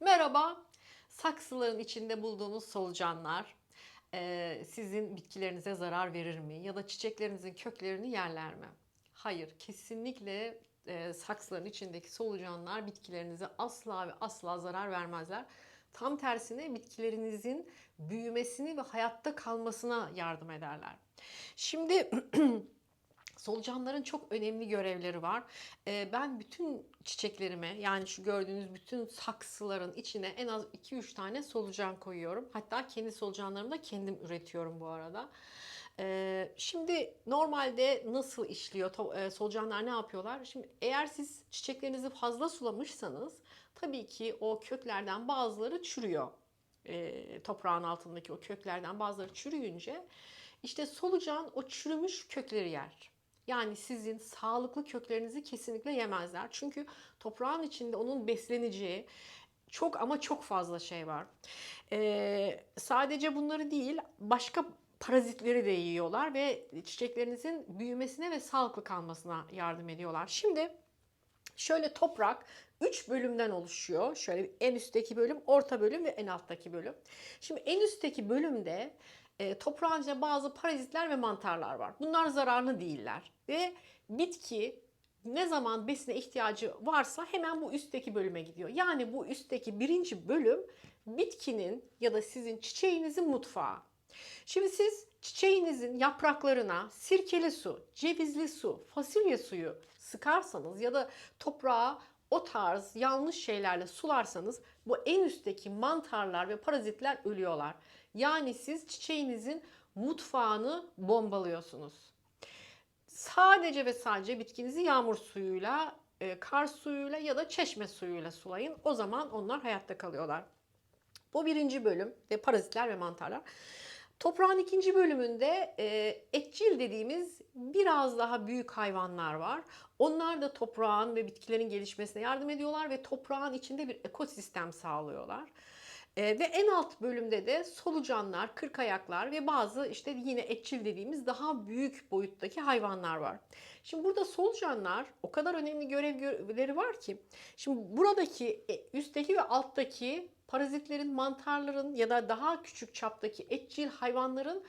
Merhaba. Saksıların içinde bulduğunuz solucanlar eee, sizin bitkilerinize zarar verir mi? Ya da çiçeklerinizin köklerini yerler mi? Hayır, kesinlikle eee, saksıların içindeki solucanlar bitkilerinize asla ve asla zarar vermezler. Tam tersine bitkilerinizin büyümesini ve hayatta kalmasına yardım ederler. Şimdi Solucanların çok önemli görevleri var. Eee, ben bütün çiçeklerime yani şu gördüğünüz bütün saksıların içine en az 2-3 tane solucan koyuyorum. Hatta kendi solucanlarımı da kendim üretiyorum bu arada. Eee, şimdi normalde nasıl işliyor? Eee, solucanlar ne yapıyorlar? Şimdi eğer siz çiçeklerinizi fazla sulamışsanız tabii ki o köklerden bazıları çürüyor. Eee, toprağın altındaki o köklerden bazıları çürüyünce işte solucan o çürümüş kökleri yer. Yani sizin sağlıklı köklerinizi kesinlikle yemezler. Çünkü toprağın içinde onun besleneceği çok ama çok fazla şey var. Ee, sadece bunları değil, başka parazitleri de yiyorlar ve çiçeklerinizin büyümesine ve sağlıklı kalmasına yardım ediyorlar. Şimdi Şöyle toprak 3 bölümden oluşuyor. Şöyle en üstteki bölüm, orta bölüm ve en alttaki bölüm. Şimdi en üstteki bölümde e, toprağın içinde bazı parazitler ve mantarlar var. Bunlar zararlı değiller. Ve bitki ne zaman besine ihtiyacı varsa hemen bu üstteki bölüme gidiyor. Yani bu üstteki birinci bölüm bitkinin ya da sizin çiçeğinizin mutfağı. Şimdi siz çiçeğinizin yapraklarına sirkeli su, cevizli su, fasulye suyu sıkarsanız ya da toprağa o tarz yanlış şeylerle sularsanız bu en üstteki mantarlar ve parazitler ölüyorlar. Yani siz çiçeğinizin mutfağını bombalıyorsunuz. Sadece ve sadece bitkinizi yağmur suyuyla, e, kar suyuyla ya da çeşme suyuyla sulayın. O zaman onlar hayatta kalıyorlar. Bu birinci bölüm ve parazitler ve mantarlar. Toprağın ikinci bölümünde e, etçil dediğimiz biraz daha büyük hayvanlar var. Onlar da toprağın ve bitkilerin gelişmesine yardım ediyorlar ve toprağın içinde bir ekosistem sağlıyorlar. E, ve en alt bölümde de solucanlar, kırkayaklar ve bazı işte yine etçil dediğimiz daha büyük boyuttaki hayvanlar var. Şimdi burada solucanlar o kadar önemli görevleri var ki. Şimdi buradaki e, üstteki ve alttaki parazitlerin, mantarların ya da daha küçük çaptaki etçil hayvanların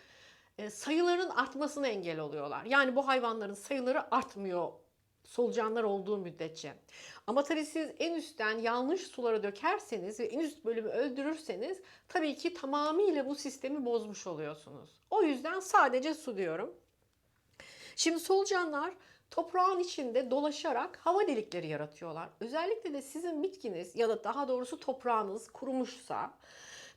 e, sayılarının artmasına engel oluyorlar. Yani bu hayvanların sayıları artmıyor solucanlar olduğu müddetçe. Ama tabii siz en üstten yanlış suları dökerseniz ve en üst bölümü öldürürseniz tabii ki tamamıyla bu sistemi bozmuş oluyorsunuz. O yüzden sadece su diyorum. Şimdi solucanlar toprağın içinde dolaşarak hava delikleri yaratıyorlar. Özellikle de sizin bitkiniz ya da daha doğrusu toprağınız kurumuşsa,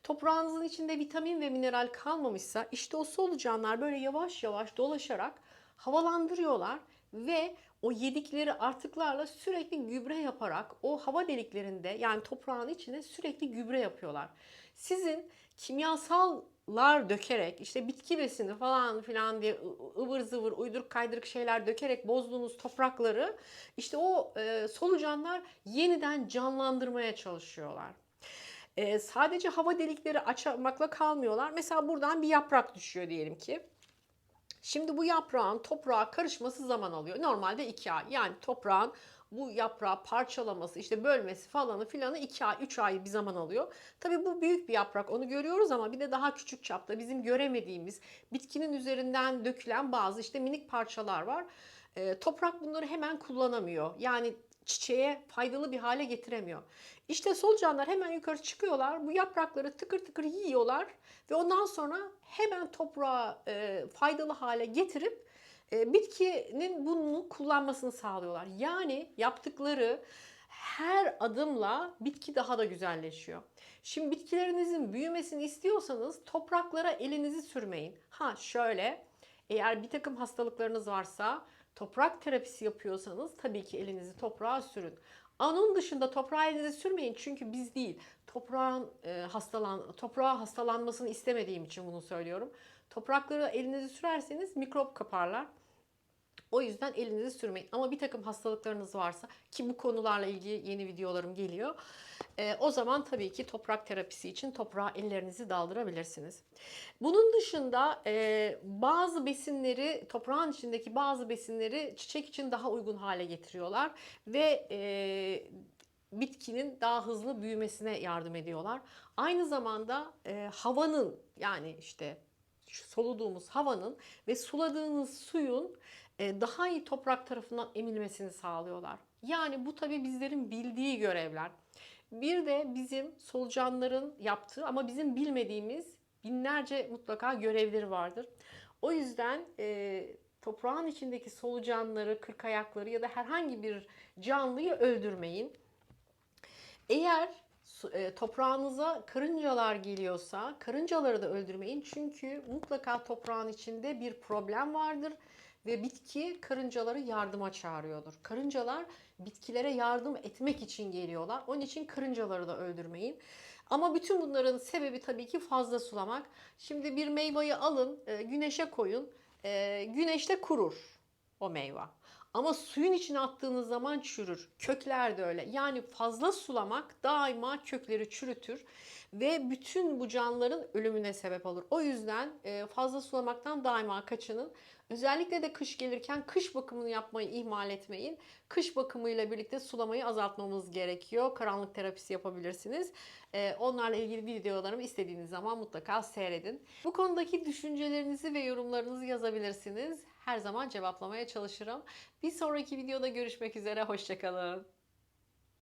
toprağınızın içinde vitamin ve mineral kalmamışsa işte o solucanlar böyle yavaş yavaş dolaşarak havalandırıyorlar ve o yedikleri artıklarla sürekli gübre yaparak o hava deliklerinde yani toprağın içine sürekli gübre yapıyorlar. Sizin kimyasallar dökerek işte bitki besini falan filan diye ıvır zıvır uyduruk kaydırık şeyler dökerek bozduğunuz toprakları işte o e, solucanlar yeniden canlandırmaya çalışıyorlar. E, sadece hava delikleri açmakla kalmıyorlar. Mesela buradan bir yaprak düşüyor diyelim ki. Şimdi bu yaprağın toprağa karışması zaman alıyor. Normalde 2 ay. Yani toprağın bu yaprağı parçalaması, işte bölmesi falanı filanı 2 ay, 3 ay bir zaman alıyor. Tabii bu büyük bir yaprak onu görüyoruz ama bir de daha küçük çapta bizim göremediğimiz bitkinin üzerinden dökülen bazı işte minik parçalar var. E, toprak bunları hemen kullanamıyor. Yani çiçeğe faydalı bir hale getiremiyor. İşte solucanlar hemen yukarı çıkıyorlar. Bu yaprakları tıkır tıkır yiyorlar ve ondan sonra hemen toprağa e, faydalı hale getirip e, bitkinin bunu kullanmasını sağlıyorlar. Yani yaptıkları her adımla bitki daha da güzelleşiyor. Şimdi bitkilerinizin büyümesini istiyorsanız topraklara elinizi sürmeyin. Ha şöyle eğer bir takım hastalıklarınız varsa toprak terapisi yapıyorsanız tabii ki elinizi toprağa sürün. Onun dışında toprağa elinizi sürmeyin çünkü biz değil toprağın e, hastalan toprağa hastalanmasını istemediğim için bunu söylüyorum. Toprakları elinizi sürerseniz mikrop kaparlar. O yüzden elinizi sürmeyin. Ama bir takım hastalıklarınız varsa ki bu konularla ilgili yeni videolarım geliyor. E, o zaman tabii ki toprak terapisi için toprağa ellerinizi daldırabilirsiniz. Bunun dışında e, bazı besinleri, toprağın içindeki bazı besinleri çiçek için daha uygun hale getiriyorlar. Ve e, bitkinin daha hızlı büyümesine yardım ediyorlar. Aynı zamanda e, havanın yani işte soluduğumuz havanın ve suladığınız suyun e, daha iyi toprak tarafından emilmesini sağlıyorlar. Yani bu tabii bizlerin bildiği görevler. Bir de bizim solucanların yaptığı ama bizim bilmediğimiz binlerce mutlaka görevleri vardır. O yüzden e, toprağın içindeki solucanları, kırkayakları ya da herhangi bir canlıyı öldürmeyin. Eğer toprağınıza karıncalar geliyorsa karıncaları da öldürmeyin. Çünkü mutlaka toprağın içinde bir problem vardır ve bitki karıncaları yardıma çağırıyordur. Karıncalar bitkilere yardım etmek için geliyorlar. Onun için karıncaları da öldürmeyin. Ama bütün bunların sebebi tabii ki fazla sulamak. Şimdi bir meyveyi alın, e, güneşe koyun. E, Güneşte kurur o meyve. Ama suyun içine attığınız zaman çürür. Kökler de öyle. Yani fazla sulamak daima kökleri çürütür ve bütün bu canlıların ölümüne sebep olur. O yüzden e, fazla sulamaktan daima kaçının. Özellikle de kış gelirken kış bakımını yapmayı ihmal etmeyin. Kış bakımıyla birlikte sulamayı azaltmamız gerekiyor. Karanlık terapisi yapabilirsiniz. E, Onlarla ilgili videolarımı istediğiniz zaman mutlaka seyredin. Bu konudaki düşüncelerinizi ve yorumlarınızı yazabilirsiniz. Her zaman cevaplamaya çalışırım. Bir sonraki videoda görüşmek üzere. Hoşçakalın.